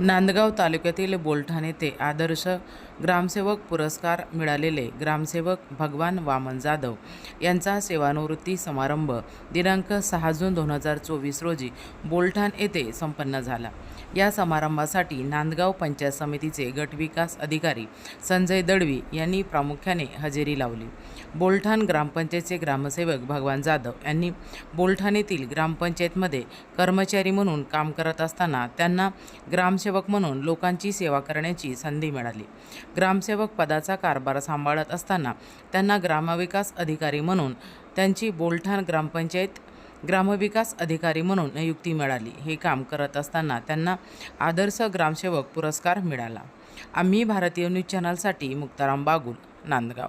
नांदगाव तालुक्यातील बोलठाणे ते आदर्श ग्रामसेवक पुरस्कार मिळालेले ग्रामसेवक भगवान वामन जाधव यांचा सेवानिवृत्ती समारंभ दिनांक सहा जून दोन हजार चोवीस रोजी बोलठाण येथे संपन्न झाला या समारंभासाठी नांदगाव पंचायत समितीचे गटविकास अधिकारी संजय दडवी यांनी प्रामुख्याने हजेरी लावली बोलठाण ग्रामपंचायतचे ग्रामसेवक भगवान जाधव यांनी बोलठाणेतील ग्रामपंचायतमध्ये कर्मचारी म्हणून काम करत असताना त्यांना ग्रामसेवक म्हणून लोकांची सेवा करण्याची संधी मिळाली ग्रामसेवक पदाचा कारभार सांभाळत असताना त्यांना ग्रामविकास अधिकारी म्हणून त्यांची बोलठाण ग्रामपंचायत ग्रामविकास अधिकारी म्हणून नियुक्ती मिळाली हे काम करत असताना त्यांना आदर्श ग्रामसेवक पुरस्कार मिळाला आम्ही भारतीय न्यूज चॅनलसाठी मुक्ताराम बागुल नांदगाव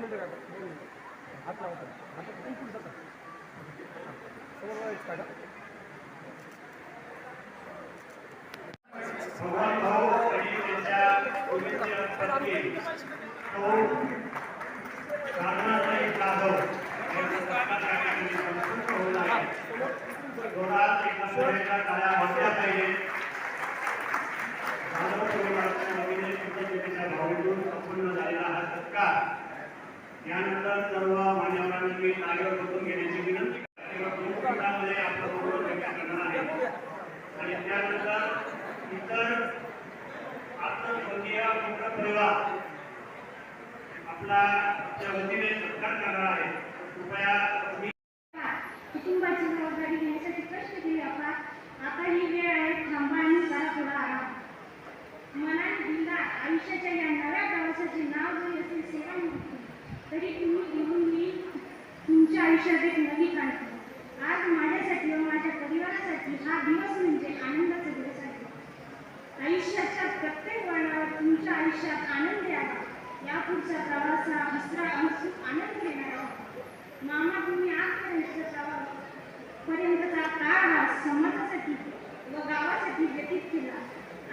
दोन मिनटं काढा दोन मिनटं हात लावतो आता तुम्ही पुढे जाता समोर लावायचं काढा भाऊ संपूर्ण झालेला हा सत्कार यानंतर सर्व मान्यवरांनी मी नागर घेण्याची विनंती करण्यामध्ये करणार आणि त्यानंतर इतर मित्रपरिवार आपला आमच्या वतीने सत्कार करणार आहे कृपया आता ही आयुष्याच्या आयुष्यात एक नवी क्रांती आज माझ्यासाठी व माझ्या परिवारासाठी हा दिवस म्हणजे आनंदाचा दिवस आहे आयुष्याच्या प्रत्येक वळणावर तुमच्या आयुष्यात आनंद यावा यापुढचा प्रवास हा हसरा हसून आनंद देणारा मामा तुम्ही आजपर्यंतचा पर्यंतचा काळ हा समाजासाठी व गावासाठी व्यतीत केला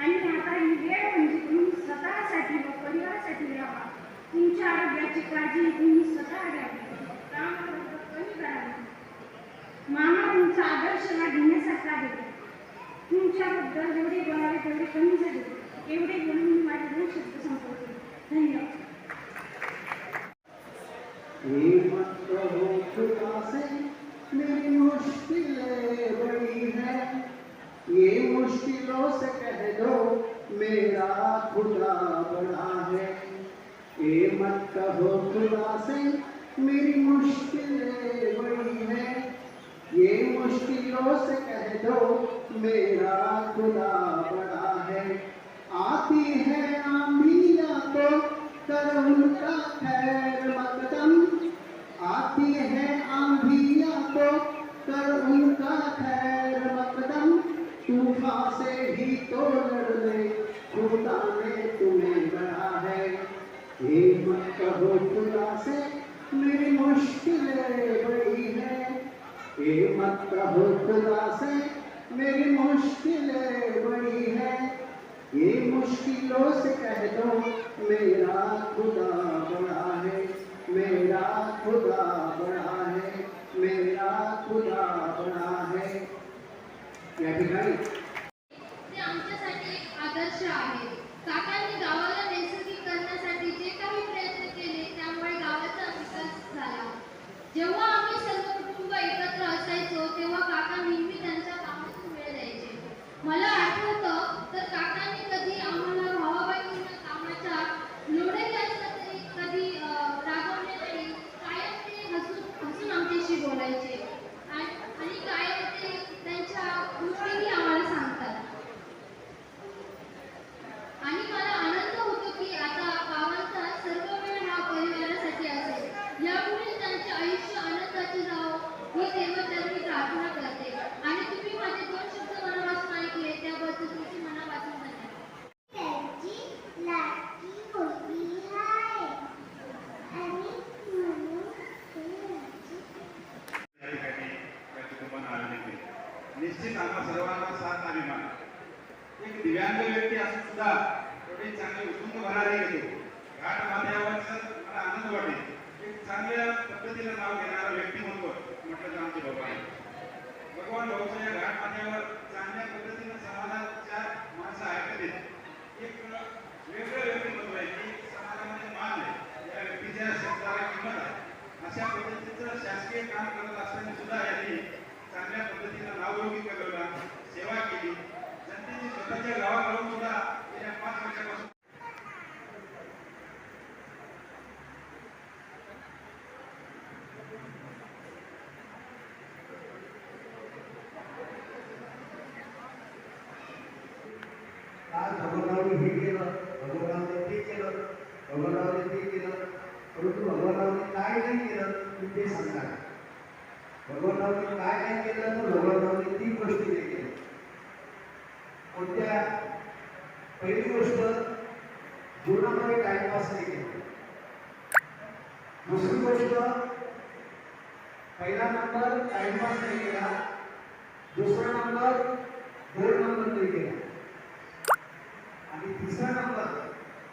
आणि आता ही वेळ म्हणजे तुम्ही स्वतःसाठी व परिवारासाठी राहा तुमच्या आरोग्याची काळजी तुम्ही तुमचा आदर्श मला घेण्यासारखा देतो तुमच्याबद्दल बोलावे तेवढे कमी झाले एवढे बोलून मी माझे शब्द संपवले धन्यवाद से मत कहो खुदा से मेरी मुश्किलें बड़ी है ये मुश्किलों से कह दो मेरा खुदा बड़ा है आती है आंधिया तो कर उनका खैर मकदम आती है आंधिया तो कर उनका खैर मकदम तूफान से ही तो लड़ ले खुदा ने तुम्हें बड़ा है ये मत कहो खुदा से मेरी मुश्किल प्रभु खुदा से मेरी मुश्किलें बड़ी है ये मुश्किलों से कह दो मेरा खुदा बड़ा है मेरा खुदा बड़ा है मेरा खुदा बड़ा है क्या भाई चांगले व्यक्ती असून सुद्धा एवढे चांगले उत्तुंग भरारी गेले घाट बांधावरचं मला आनंद वाटेल एक चांगल्या पद्धतीने नाव घेणारा व्यक्ती म्हटलं तर आमचे बाबा आहे भगवान भाऊच्या या घाट बांध्यावर चांगल्या पद्धतीने समाजाच्या माणसं ऐकत येत एक वेगळं व्यक्तिमत्व आहे की समाजामध्ये मान आहे या व्यक्तीच्या शब्दाला किंमत आहे अशा पद्धतीचं शासकीय काम करत असताना सुद्धा यांनी देवानी हे केलं भगवंताने ते केलं भगवंताने ते केलं काय नाही केलं की ते सांगतात काय नाही केलं तर भगवंताने तीन गोष्टी नाही केल्या कोणत्या पहिली गोष्ट जीवनामध्ये टाइमपास नाही केला दुसरी गोष्ट पहिला नंबर टाइमपास नाही केला दुसरा नंबर दोन नंबर नाही केला